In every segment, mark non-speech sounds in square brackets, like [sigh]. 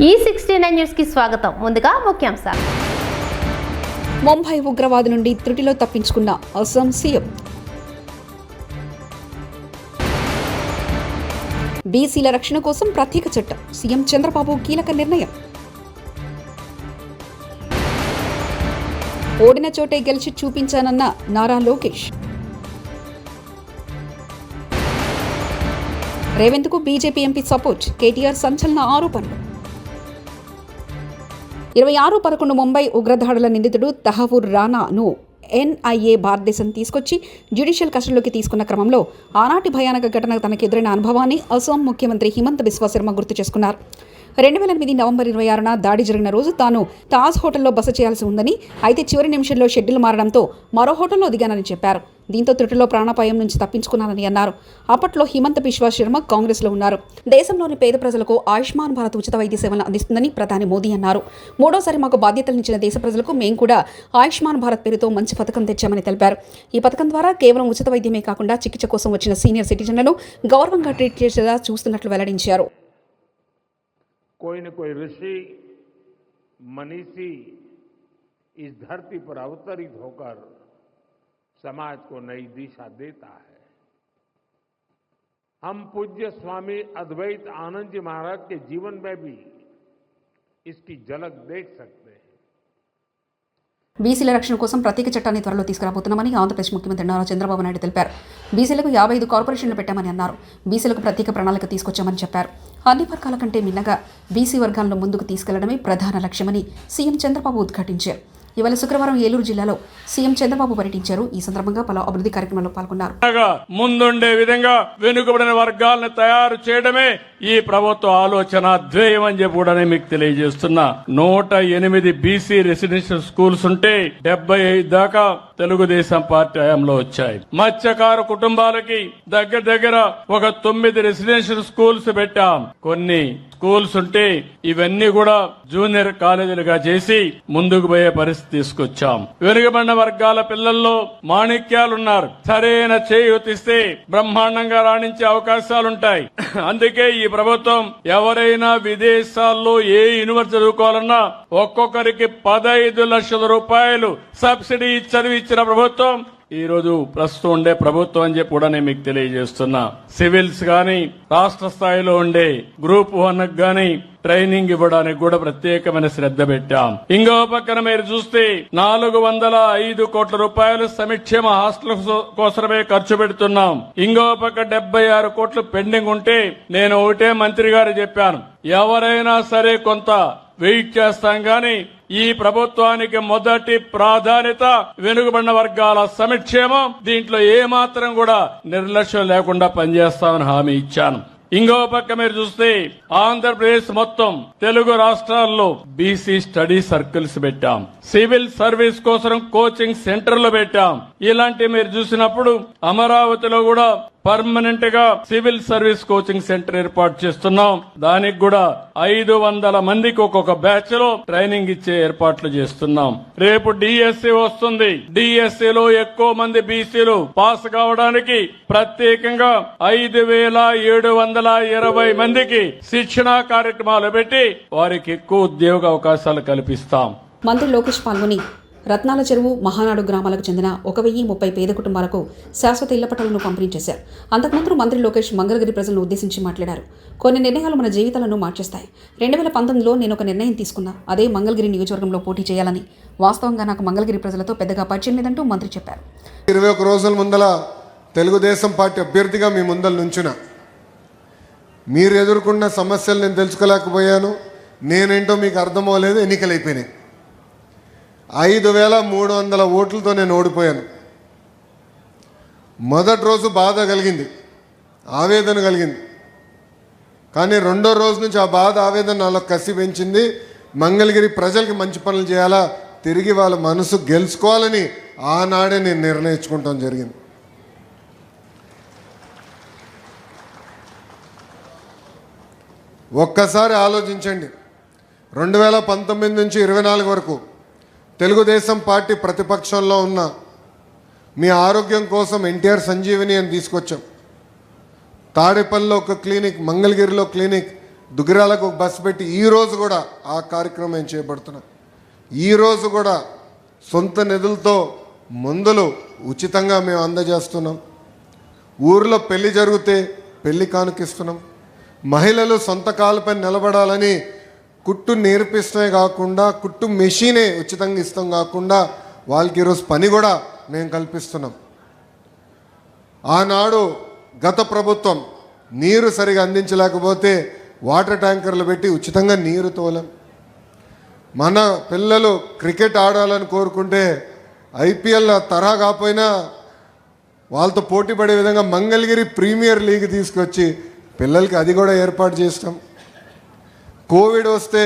ఈ sixty nine న్యూస్కి స్వాగతం. ముందుగా ముఖ్యాంశాలు. ముంబై ఉగ్రవాదు నుండి త్రుటిలో తప్పించుకున్న అస్సాం సీఎం. బీసీల రక్షణ కోసం ప్రత్యేక చట్టం. సీఎం చంద్రబాబు కీలక నిర్ణయం. ఓడిన చోటే గెలిచి చూపించానన్న నారా లోకేష్. రేవంత్కు బీజేపీ ఎంపీ సపోర్ట్. కేటీఆర్ సంచలన ఆరోపణలు. ఇరవై ఆరు పదకొండు ముంబై ఉగ్రదాడుల నిందితుడు తహవూర్ రానాను ఎన్ఐఏ భారతదేశం తీసుకొచ్చి జ్యుడిషియల్ కస్టడీలోకి తీసుకున్న క్రమంలో ఆనాటి భయానక ఘటన తనకెదురైన అనుభవాన్ని అసోం ముఖ్యమంత్రి హిమంత బిశ్వశర్మ గుర్తు చేసుకున్నారు. రెండు వేల ఎనిమిది నవంబర్ ఇరవై ఆరున దాడి జరిగిన రోజు తాను తాజ్ హోటల్లో బస చేయాల్సి ఉందని అయితే చివరి నిమిషంలో షెడ్యూల్ మారడంతో మరో హోటల్లో దిగానని చెప్పారు. దీంతో త్రుటిలో ప్రాణాపాయం నుంచి తప్పించుకున్నానని అన్నారు. అప్పట్లో హిమంత బిశ్వా శర్మ కాంగ్రెస్లో ఉన్నారు. దేశంలోని పేద ప్రజలకు ఆయుష్మాన్ భారత్ ఉచిత వైద్య సేవలను అందిస్తుందని ప్రధాని మోదీ అన్నారు. మూడోసారి మాకు బాధ్యతలు ఇచ్చిన దేశ ప్రజలకు మేము కూడా ఆయుష్మాన్ భారత్ పేరుతో మంచి పథకం తెచ్చామని తెలిపారు. ఈ పథకం ద్వారా కేవలం ఉచిత వైద్యమే కాకుండా చికిత్స కోసం వచ్చిన సీనియర్ సిటిజన్లను గౌరవంగా ట్రీట్ చేసేలా చూస్తున్నట్లు వెల్లడించారు. कोई न कोई ऋषि, मनीषी इस धरती पर अवतरित होकर समाज को नई दिशा देता है। हम पूज्य स्वामी अद्वैत आनंद जी महाराज के जीवन में भी इसकी झलक देख सकते हैं। బీసీల రక్షణ కోసం ప్రత్యేక చట్టాన్ని త్వరలో తీసుకురాబోతున్నామని ఆంధ్రప్రదేశ్ ముఖ్యమంత్రి నారా చంద్రబాబు నాయుడు తెలిపారు. బీసీలకు యాభై ఐదు కార్పొరేషన్లు పెట్టామని అన్నారు. బీసీలకు ప్రత్యేక ప్రణాళిక తీసుకొచ్చామని చెప్పారు. అన్ని వర్గాల కంటే మిన్నగా బీసీ వర్గాలను ముందుకు తీసుకెళ్ళడమే ప్రధాన లక్ష్యమని సీఎం చంద్రబాబు ఉద్ఘాటించారు. ఇవాళ శుక్రవారం ఏలూరు జిల్లాలో సీఎం చంద్రబాబు పర్యటించారు. ఈ సందర్భంగా పలు అభివృద్ధి కార్యక్రమాల్లో పాల్గొన్నారు. ముందుండే విధంగా వెనుకబడిన వర్గాలను తయారు చేయడమే ఈ ప్రభుత్వ ఆలోచన ధ్యేయం అని చెప్పి కూడా మీకు తెలియజేస్తున్నా. నూట ఎనిమిది బీసీ రెసిడెన్షియల్ స్కూల్స్ ఉంటే డెబ్బై ఐదు దాకా తెలుగుదేశం పార్టీ హయాంలో వచ్చాయి. మత్స్యకారు కుటుంబాలకి దగ్గర దగ్గర ఒక తొమ్మిది రెసిడెన్షియల్ స్కూల్స్ పెట్టాం. కొన్ని స్కూల్స్ ఉంటే ఇవన్నీ కూడా జూనియర్ కాలేజీలుగా చేసి ముందుకు పోయే పరిస్థితి తీసుకొచ్చాం. వెనుకబడిన వర్గాల పిల్లల్లో మాణిక్యాలున్నారు. సరైన చేయూతిస్తే బ్రహ్మాండంగా రాణించే అవకాశాలుంటాయి. [laughs] అందుకే ఈ ప్రభుత్వం ఎవరైనా విదేశాల్లో ఏ యూనివర్సిటీ చదువుకోవాలన్నా ఒక్కొక్కరికి పదహైదు లక్షల రూపాయలు సబ్సిడీ చదివిచ్చిన ప్రభుత్వం ఈరోజు ప్రస్తుతం ఉండే ప్రభుత్వం అని చెప్పి కూడా నేను మీకు తెలియజేస్తున్నా. సివిల్స్ గాని రాష్ట్ర స్థాయిలో ఉండే గ్రూప్ వన్ గాని ట్రైనింగ్ ఇవ్వడానికి కూడా ప్రత్యేకమైన శ్రద్ధ పెట్టాం. ఇంకో పక్కన మీరు చూస్తే నాలుగు వందల ఐదు కోట్ల రూపాయలు సమిక్షేమ హాస్టల్ కోసమే ఖర్చు పెడుతున్నాం. ఇంకో పక్క డెబ్బై ఆరు కోట్లు పెండింగ్ ఉంటే నేను ఒకటే మంత్రి గారు చెప్పాను. ఎవరైనా సరే కొంత వెయిట్ చేస్తాం గాని ఈ ప్రభుత్వానికి మొదటి ప్రాధాన్యత వెనుకబడిన వర్గాల సమక్షేమం. దీంట్లో ఏమాత్రం కూడా నిర్లక్ష్యం లేకుండా పనిచేస్తామని హామీ ఇచ్చాను. ఇంకో పక్క మీరు చూస్తే ఆంధ్రప్రదేశ్ మొత్తం తెలుగు రాష్ట్రాల్లో బీసీ స్టడీ సర్కిల్స్ పెట్టాం. సివిల్ సర్వీస్ కోసం కోచింగ్ సెంటర్లు పెట్టాం. ఇలాంటి మీరు చూసినప్పుడు అమరావతిలో కూడా పర్మనెంట్గా సివిల్ సర్వీస్ కోచింగ్ సెంటర్ ఏర్పాటు చేస్తున్నాం. దానికి కూడా ఐదు వందల మందికి ఒక్కొక్క బ్యాచ్లో ట్రైనింగ్ ఇచ్చే ఏర్పాట్లు చేస్తున్నాం. రేపు డిఎస్సి వస్తుంది. డిఎస్సి లో ఎక్కువ మంది బీసీలు పాస్ కావడానికి ప్రత్యేకంగా ఐదు వేల ఏడు వందల ఇరవై మందికి శిక్షణా కార్యక్రమాలు పెట్టి వారికి ఎక్కువ ఉద్యోగ అవకాశాలు కల్పిస్తాం. మంత్రి లోకేష్ పాల్గొని రత్నాల చెరువు మహానాడు గ్రామాలకు చెందిన ఒక వెయ్యి ముప్పై పేద కుటుంబాలకు శాశ్వత ఇళ్ళ పట్టాలను పంపిణీ చేశారు. అంతకుముందు మంత్రి లోకేష్ మంగళగిరి ప్రజలను ఉద్దేశించి మాట్లాడారు. కొన్ని నిర్ణయాలు మన జీవితాలను మార్చేస్తాయి. రెండు వేల పంతొమ్మిదిలో నేను ఒక నిర్ణయం తీసుకున్నా. అదే మంగళగిరి నియోజకవర్గంలో పోటీ చేయాలని. వాస్తవంగా నాకు మంగళగిరి ప్రజలతో పెద్దగా పరిచయం లేదంటూ మంత్రి చెప్పారు. ఇరవై ఒక రోజుల ముందల తెలుగుదేశం పార్టీ అభ్యర్థిగా మీ ముందల నుంచున మీరు ఎదుర్కొన్న సమస్యలు నేను తెలుసుకోలేకపోయాను. నేనేంటో మీకు అర్థమవ్వలేదు ఎన్నికలు అయిపోయినాయి. ఐదు వేల మూడు వందల ఓట్లతో నేను ఓడిపోయాను. మొదటి రోజు బాధ కలిగింది ఆవేదన కలిగింది. కానీ రెండో రోజు నుంచి ఆ బాధ ఆవేదన నాలో కసి పెంచింది. మంగళగిరి ప్రజలకి మంచి పనులు చేయాలా? తిరిగి వాళ్ళ మనసు గెలుచుకోవాలని ఆనాడే నేను నిర్ణయించుకుంటాం జరిగింది. ఒక్కసారి ఆలోచించండి. రెండు వేల పంతొమ్మిది నుంచి ఇరవై నాలుగు వరకు తెలుగుదేశం పార్టీ ప్రతిపక్షంలో ఉన్న మీ ఆరోగ్యం కోసం ఎన్టీఆర్ సంజీవిని అని తీసుకొచ్చాం. తాడేపల్లిలో ఒక క్లినిక్ మంగళగిరిలో క్లినిక్ దుగ్గిరాలకు ఒక బస్సు పెట్టి ఈ రోజు కూడా ఆ కార్యక్రమం చేపడుతున్నాం. ఈ రోజు కూడా సొంత నిధులతో మందులు ఉచితంగా మేము అందజేస్తున్నాం. ఊర్లో పెళ్ళి జరిగితే పెళ్ళి కానుకిస్తున్నాం. మహిళలు సొంత కాలుపై నిలబడాలని కుట్టు నేర్పిస్తమే కాకుండా కుట్టు మెషినే ఉచితంగా ఇస్తాం కాకుండా వాళ్ళకి ఈరోజు పని కూడా మేము కల్పిస్తున్నాం. ఆనాడు గత ప్రభుత్వం నీరు సరిగా అందించలేకపోతే వాటర్ ట్యాంకర్లు పెట్టి ఉచితంగా నీరు తోలం. మన పిల్లలు క్రికెట్ ఆడాలని కోరుకుంటే ఐపీఎల్ తరహా కాకపోయినా వాళ్ళతో పోటీ పడే విధంగా మంగళగిరి ప్రీమియర్ లీగ్ తీసుకొచ్చి పిల్లలకి అది కూడా ఏర్పాటు చేస్తాం కోవిడ్ వస్తే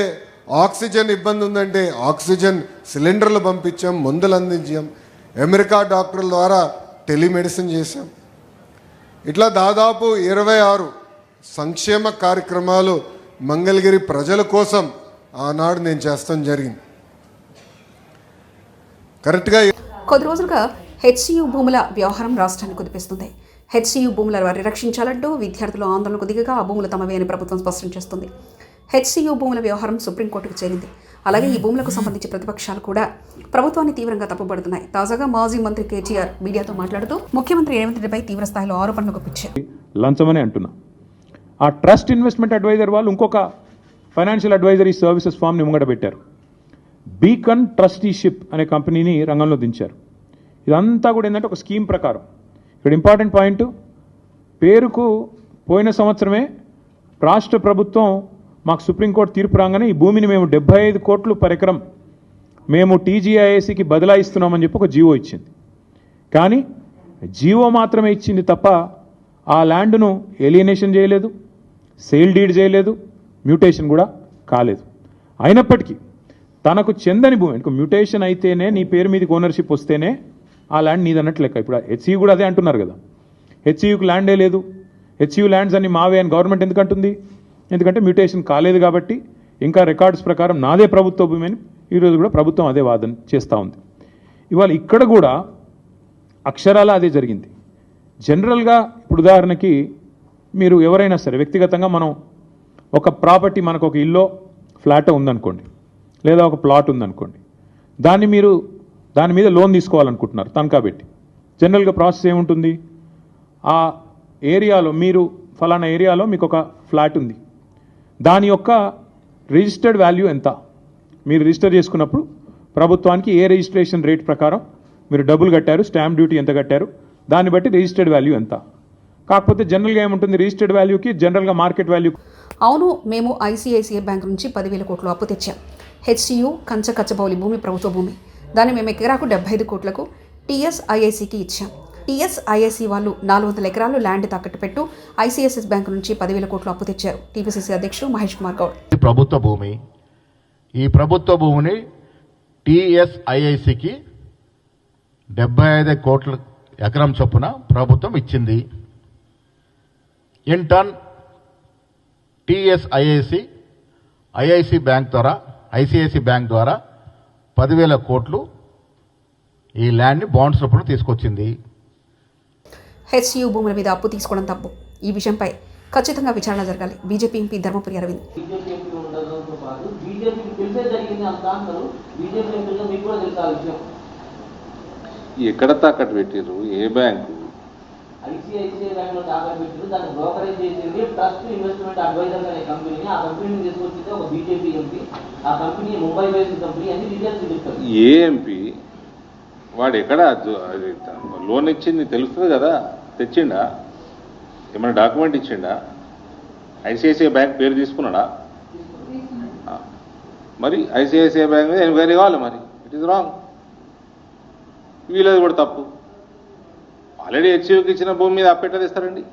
ఆక్సిజన్ ఇబ్బంది ఉందంటే ఆక్సిజన్ సిలిండర్లు పంపించాం మందులు అందించాం. అమెరికా డాక్టర్ల ద్వారా టెలిమెడిసిన్ చేశాం. ఇట్లా దాదాపు ఇరవై ఆరు సంక్షేమ కార్యక్రమాలు మంగళగిరి ప్రజల కోసం ఆనాడు నేను చేస్తాం జరిగింది. కరెక్ట్గా కొద్ది రోజులుగా హెచ్సియు భూముల వ్యవహారం రాష్ట్రాన్ని కుదిపిస్తుంది. హెచ్సియు భూముల పరిరక్షించాలంటూ విద్యార్థులు ఆందోళనకు దిగగా ఆ భూములు తమవే అని ప్రభుత్వం స్పష్టం చేస్తుంది. హెచ్సియు భూముల వ్యవహారం సుప్రీంకోర్టుకు చేరింది. అలాగే ఈ భూములకు సంబంధించి ప్రతిపక్షాలు కూడా ప్రభుత్వాన్ని తీవ్రంగా తప్పుపడుతున్నాయి తాజాగా మాజీ మంత్రి కేటీఆర్ మీడియాతో మాట్లాడుతూ ముఖ్యమంత్రి రేవంత్ రెడ్డిపై తీవ్ర స్థాయిలో ఆరోపణలు గుప్పించారు. లంచమని అంటున్నా. ఆ ట్రస్ట్ ఇన్వెస్ట్మెంట్ అడ్వైజర్ వాళ్ళు ఇంకొక ఫైనాన్షియల్ అడ్వైజరీ సర్వీసెస్ ఫామ్ని ముంగట పెట్టారు బీకన్ ట్రస్టీషిప్ అనే కంపెనీని రంగంలో దించారు. ఇదంతా కూడా ఏంటంటే ఒక స్కీమ్ ప్రకారం. ఇక్కడ ఇంపార్టెంట్ పాయింట్ పేరుకు పోయిన సంవత్సరమే రాష్ట్ర ప్రభుత్వం మాకు సుప్రీంకోర్టు తీర్పు రాగానే ఈ భూమిని మేము డెబ్బై ఐదు కోట్లు పరికరం మేము టీజీఐఏసీకి బదలాయిస్తున్నామని చెప్పి ఒక జీవో ఇచ్చింది. కానీ జీవో మాత్రమే ఇచ్చింది తప్ప ఆ ల్యాండ్ను ఎలియనేషన్ చేయలేదు సేల్ డీడ్ చేయలేదు మ్యూటేషన్ కూడా కాలేదు. అయినప్పటికీ తనకు చెందని భూమి ఇంకో మ్యూటేషన్ అయితేనే నీ పేరు మీదకి ఓనర్షిప్ వస్తేనే ఆ ల్యాండ్ నీదన్నట్టు లెక్క. ఇప్పుడు హెచ్ఈ కూడా అదే అంటున్నారు కదా. హెచ్యూకి ల్యాండే లేదు. హెచ్ఈ ల్యాండ్స్ అన్ని మావే అని గవర్నమెంట్ ఎందుకంటుంది ఎందుకంటే మ్యూటేషన్ కాలేదు కాబట్టి ఇంకా రికార్డ్స్ ప్రకారం నాదే ప్రభుత్వ భూమి అని ఈరోజు కూడా ప్రభుత్వం అదే వాదన చేస్తూ ఉంది. ఇవాళ ఇక్కడ కూడా అక్షరాల అదే జరిగింది. జనరల్గా ఇప్పుడు ఉదాహరణకి మీరు ఎవరైనా సరే వ్యక్తిగతంగా మనం ఒక ప్రాపర్టీ మనకు ఒక ఇల్లో ఫ్లాట్ ఉందనుకోండి లేదా ఒక ప్లాట్ ఉందనుకోండి దాన్ని మీరు దాని మీద లోన్ తీసుకోవాలనుకుంటున్నారు తనఖా పెట్టి. జనరల్గా ప్రాసెస్ ఏముంటుంది? ఆ ఏరియాలో మీరు ఫలానా ఏరియాలో మీకు ఒక ఫ్లాట్ ఉంది. దాని యొక్క రిజిస్టర్డ్ వాల్యూ ఎంత? మీరు రిజిస్టర్ చేసుకున్నప్పుడు ప్రభుత్వానికి ఏ రిజిస్ట్రేషన్ రేట్ ప్రకారం మీరు డబ్బులు కట్టారు స్టాంప్ డ్యూటీ ఎంత కట్టారు దాన్ని బట్టి రిజిస్టర్డ్ వాల్యూ ఎంత? కాకపోతే జనరల్గా ఏముంటుంది? రిజిస్టర్డ్ వాల్యూకి జనరల్గా మార్కెట్ వాల్యూ అవును మేము ఐసిఐసిఐ బ్యాంక్ నుంచి పదివేల కోట్లు అప్పు తెచ్చాం. హెచ్సియు కంచ కచ్చబౌలి భూమి ప్రభుత్వ భూమి. దాన్ని మేము ఎకరాకు డెబ్బై ఐదు కోట్లకు టీఎస్ఐఐసికి ఇచ్చాం. టీఎస్ఐఐసి వాళ్ళు నాలుగు వందల ఎకరాలు ల్యాండ్ తాకట్టు పెట్టు ఐసిఐసిఐ బ్యాంక్ నుంచి పదివేల కోట్లు అప్పు తెచ్చారు. టీపీసీసీ అధ్యక్షుడు మహేష్ కుమార్ గౌడ్. ప్రభుత్వ భూమి ఈ ప్రభుత్వ భూమిని టీఎస్ఐఐసికి డెబ్బై ఐదు కోట్ల ఎకరం చొప్పున ప్రభుత్వం ఇచ్చింది. In turn TSIIC IIC bank ద్వారా ఐసిఐసి బ్యాంక్ ద్వారా పదివేల కోట్లు ఈ ల్యాండ్ని బాండ్స్ రూపంలో తీసుకొచ్చింది. హెచ్సియు భూముల మీద అప్పు తీసుకోవడం తప్పు. ఈ విషయంపై ఖచ్చితంగా విచారణ జరగాలి. BJP MP Dharmapuri Arvind. ఎక్కడ తాకట్టు పెట్టిర్రు? ఏ బ్యాంకు? ఐసిఐసిఐ బ్యాంక్లో తాకట్టు పెట్టారు దాన్ని బ్రోకరేజ్ చేసింది ట్రస్ట్ ఇన్వెస్ట్మెంట్ అడ్వైజర్ అనే కంపెనీ. ఆ కంపెనీని తీసుకొచ్చింది ఒక బీజేపీ ఎంపీ. ఆ కంపెనీ ముంబై బేస్డ్ కంపెనీ. అన్ని డీటెయిల్స్ చెప్తారు ఏ ఎంపీ? వాడు ఎక్కడ? అది లోన్ ఇచ్చింది తెలుస్తుంది కదా? తెచ్చిండా? ఏమైనా డాక్యుమెంట్ ఇచ్చిండా? ఐసిఐసిఐ బ్యాంక్ పేరు తీసుకున్నాడా? మరి ఐసిఐసిఐ బ్యాంక్ మీద ఎంక్వైరీ కావాలి మరి. ఇట్ ఈస్ రాంగ్ వీళ్ళది కూడా తప్పు. ఆల్రెడీ హెచ్సిఓకి ఇచ్చిన భూమి మీద అప్పెట్ట తెస్తారండి?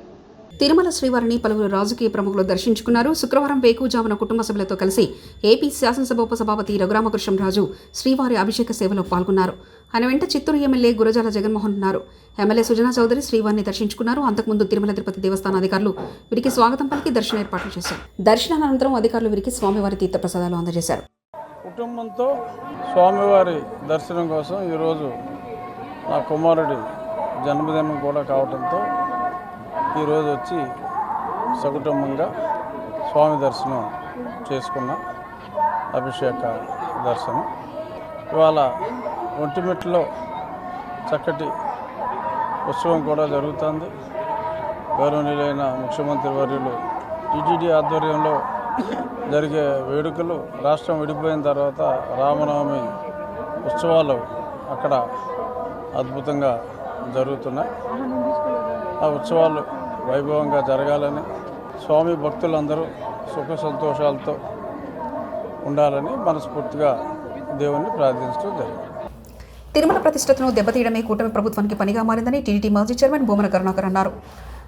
తిరుమల శ్రీవారిని పలువురు రాజకీయ ప్రముఖులు దర్శించుకున్నారు. శుక్రవారం వేకుజామున కుటుంబ సభ్యులతో కలిసి ఏపీ శాసనసభ ఉపసభాపతి రఘురామకృష్ణరాజు శ్రీవారి అభిషేక సేవలో పాల్గొన్నారు. ఆయన వెంట చిత్తూరు ఎమ్మెల్యే గురజాల జగన్మోహన్ ఉన్నారు. ఎమ్మెల్యే సుజనా చౌదరి శ్రీవారిని దర్శించుకున్నారు. అంతకుముందు తిరుమల తిరుపతి దేవస్థాన అధికారులు వీరికి స్వాగతం పలికి దర్శన ఏర్పాట్లు చేశారు. దర్శనానంతరం అధికారులు వీరికి స్వామివారి తీర్థప్రసాదాలు అందజేశారు. కుటుంబంతో స్వామివారి దర్శనం కోసం ఈరోజు నా కుమారుడి జన్మదినం కూడా కావడంతో ఈరోజు వచ్చి సకుటుంబంగా స్వామి దర్శనం చేసుకున్న అభిషేక దర్శనం. ఇవాళ ఒంటిమిట్లో చక్కటి ఉత్సవం కూడా జరుగుతుంది. గౌరవనీయులైన ముఖ్యమంత్రి వర్యులు టీటీడీ ఆధ్వర్యంలో జరిగే వేడుకలు రాష్ట్రం విడిపోయిన తర్వాత రామనవమి ఉత్సవాలు అక్కడ అద్భుతంగా జరుగుతున్నాయి. ఆ ఉత్సవాలు వైభవంగా జరగాలని స్వామి భక్తులందరూ సుఖ సంతోషాలతో ఉండాలని మనస్ఫూర్తిగా దేవుణ్ణి ప్రార్థించడం జరిగింది తిరుమల ప్రతిష్టతను దెబ్బతీయడమే కూటమి ప్రభుత్వానికి పనిగా మారిందని టీడీటీ మాజీ చైర్మన్ భూమన కరుణాకర్ అన్నారు.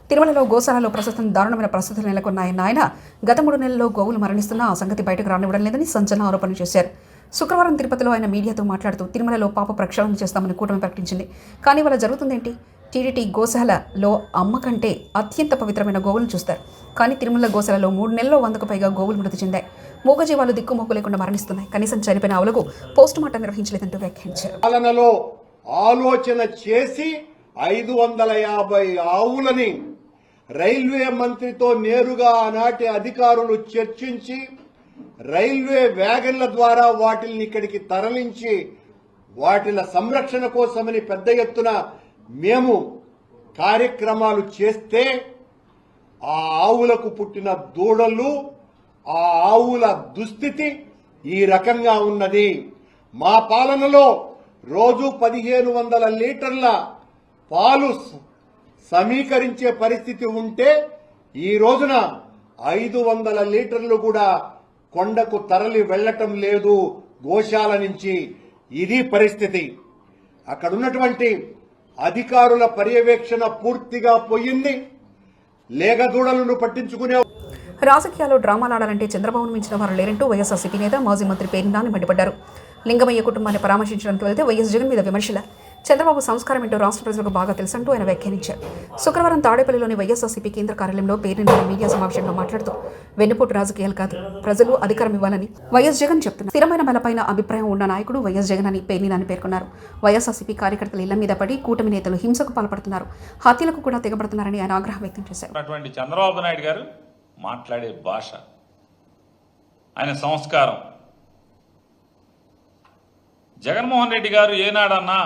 తిరుమలలో గోశాలలో ప్రస్తుతం దారుణమైన పరిస్థితులు నెలకొన్నాయన్న ఆయన గత మూడు నెలల్లో గోవులు మరణిస్తున్నా ఆ సంగతి బయటకు రానివ్వడం లేదని సంచలన ఆరోపణలు చేశారు. శుక్రవారం తిరుపతిలో ఆయన మీడియాతో మాట్లాడుతూ తిరుమలలో పాప ప్రక్షాళన చేస్తామని కూటమి ప్రకటించింది. కానీ వాళ్ళ జరుగుతుందేంటి? టీడీటీ గోశాలలో అమ్మ కంటే అత్యంత పవిత్రమైన గోవులను చూస్తారు. కానీ తిరుమల గోశాలలో మూడు నెలల్లో వందకు పైగా గోవులు మృతి చెందాయి. మూగజీవాలు దిక్కుమొక్కు లేకుండా మరణిస్తున్నాయి. కనీసం చనిపోయిన ఆవులకు పోస్ట్ మార్టం నిర్వహించలేదంటూ వ్యాఖ్యానించారు. పాలనలో ఆలోచన చేసి ఐదు వందల యాభై ఆవులని రైల్వే మంత్రితో నేరుగా ఆనాటి అధికారులు చర్చించి రైల్వే వ్యాగన్ల ద్వారా వాటిని ఇక్కడికి తరలించి వాటిల సంరక్షణ కోసమని పెద్ద ఎత్తున మేము కార్యక్రమాలు చేస్తే ఆ ఆవులకు పుట్టిన దూడలు ఆ ఆవుల దుస్థితి ఈ రకంగా ఉన్నది. మా పాలనలో రోజు పదిహేను వందల లీటర్ల పాలు సమీకరించే పరిస్థితి ఉంటే ఈ రోజున ఐదు వందల లీటర్లు కూడా కొండకు తరలి వెళ్ళటం లేదు గోశాల నుంచి. ఇది పరిస్థితి. అక్కడ ఉన్నటువంటి అధికారుల పర్యవేక్షణ పూర్తిగా పోయింది. లేగదూడలను పట్టించుకునే రాజకీయాల్లో డ్రామాలు ఆడాలంటే చంద్రబాబును మించిన వారు లేరంటూ వైఎస్ఆర్సీపీ నేత మాజీ మంత్రి పేర్నాని మండిపడ్డారు. లింగమయ్య కుటుంబాన్ని పరామర్శించడానికి వెళ్తే వైఎస్ జగన్ మీద విమర్శల చంద్రబాబు సంస్కారం ఏంటో రాష్ట్ర ప్రజలకు బాగా తెలుసంటూ ఆయన వ్యాఖ్యానించారు. శుక్రవారం తాడేపల్లిలోని వైఎస్ఆర్సీపీ కేంద్ర కార్యాలయంలో పేరిన మీడియా సమావేశంలో మాట్లాడుతూ వెన్నుపోటు రాజకీయాలు కాదు. ప్రజలు అధికారం ఇవ్వాలని వైఎస్ జగన్ చెప్తున్నారు. స్థిరమైన బలపైన అభిప్రాయం ఉన్న నాయకుడు వైఎస్ జగన్ అని పేర్నినని పేర్కొన్నారు. వైఎస్ఆర్సీపీ కార్యకర్తల ఇళ్ళ మీద పడి కూటమి నేతలు హింసకు పాల్పడుతున్నారు. హత్యలకు కూడా తెగబడుతున్నారని ఆయన ఆగ్రహం వ్యక్తం చేశారు. చంద్రబాబు నాయుడు గారు మాట్లాడే భాష ఆయన సంస్కారం. జగన్మోహన్ రెడ్డి గారు ఏనాడన్నా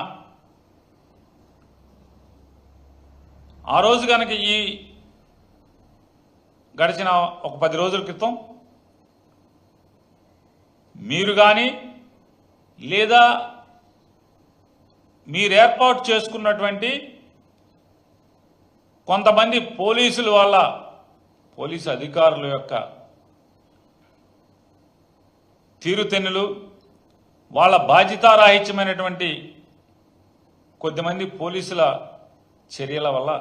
ఆ రోజు కనుక ఈ గడిచిన ఒక పది రోజుల క్రితం మీరు కానీ లేదా మీరు ఏర్పాటు చేసుకున్నటువంటి కొంతమంది పోలీసుల వల్ల పోలీసు అధికారుల యొక్క తీరుతెన్నులు వాళ్ళ బాధ్యతారాహిత్యమైనటువంటి కొద్దిమంది పోలీసుల చర్యల వల్ల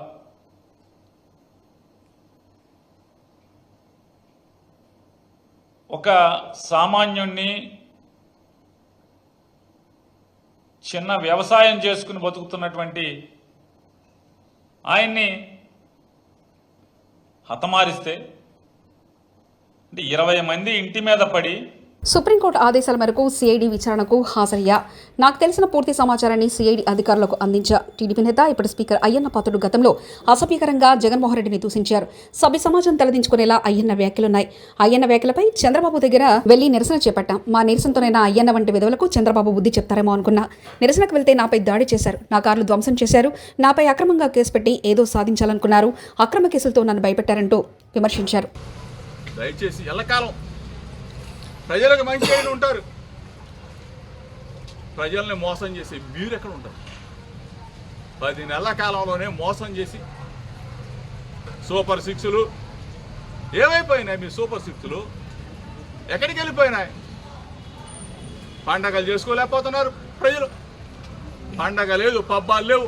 ఒక సామాన్యుణ్ణి చిన్న వ్యవసాయం చేసుకుని బతుకుతున్నటువంటి ఆయన్ని హతమారిస్తే అంటే ఇరవై మంది ఇంటి మీద పడి సుప్రీంకోర్టు ఆదేశాల మేరకు సిఐడి విచారణకు హాజరయ్యా. నాకు తెలిసిన పూర్తి సమాచారాన్ని సిఐడి అధికారులకు అందించా. టీడీపీ నేత ఇప్పుడు స్పీకర్ అయ్యన్న పాత్రుడు గతంలో అసభ్యకరంగా జగన్మోహన్ రెడ్డిని దూషించారు. సభ్య సమాజం తలదించుకునేలా అయ్యన్న వ్యాఖ్యలున్నాయి. అయ్యన్న వ్యాఖ్యలపై చంద్రబాబు దగ్గర వెళ్ళి నిరసన చేపట్టాం. మా నిరసనతోనైనా అయ్యన్న వంటి విధులకు చంద్రబాబు బుద్ధి చెప్తారేమో అనుకున్నా. నిరసనకు వెళ్తే నాపై దాడి చేశారు. నా కార్లు ధ్వంసం చేశారు. నాపై అక్రమంగా కేసు పెట్టి ఏదో సాధించాలనుకున్నారు. అక్రమ కేసులతో నన్ను భయపెట్టారంటూ విమర్శించారు. దయచేసి ఎల్లకాలం ప్రజలకు మంచి అయిన ఉంటారు. ప్రజల్ని మోసం చేసి మీరు ఎక్కడ ఉంటారు? పది నెలల కాలంలోనే మోసం చేసి సూపర్ సిక్స్లు ఏమైపోయినాయి మీ సూపర్ సిక్స్లు? ఎక్కడికి వెళ్ళిపోయినాయి? పండగలు చేసుకోలేకపోతున్నారు ప్రజలు. పండగ లేదు పబ్బాలు లేవు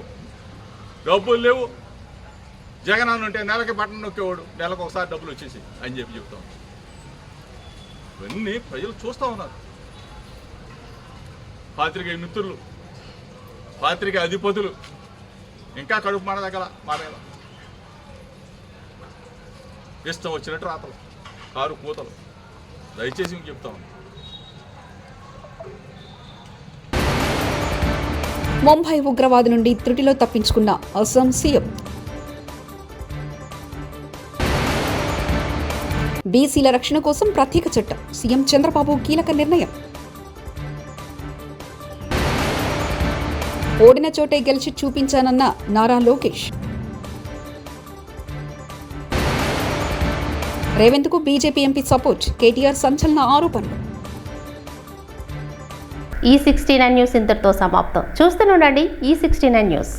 డబ్బులు లేవు. జగన్ అని ఉంటే నెలకి బట్టన్ నొక్కేవాడు. నెలకు ఒకసారి డబ్బులు వచ్చేసి అని చెప్పి చెప్తాం. ఇవన్నీ ప్రజలు చూస్తూ ఉన్నారు. పాత్రిక మిత్రులు పాత్రిక అధిపతులు. ఇంకా కడుపు మాట దగ్గర మా ఇష్టం వచ్చినట్టు రాతలు కారు కూతలు. దయచేసి మీకు చెప్తా ఉన్నాను ముంబై ఉగ్రవాది నుండి త్రుటిలో తప్పించుకున్న అస్సాం సీఎం బీసీల రక్షణ కోసం ప్రత్యేక చట్టం. సీఎం చంద్రబాబు కీలక నిర్ణయం. ఓడిన చోటే గెలిచి చూపించానన్న నారా లోకేష్. రేవంత్కు బీజేపీ ఎంపీ సపోర్ట్ కేటీఆర్ సంచలన ఆరోపణలు. ఈ సిక్స్టీ నైన్ న్యూస్ ఇంతటితో సమాప్తం. చూస్తూనే ఉండండి ఈ సిక్స్టీ నైన్ న్యూస్.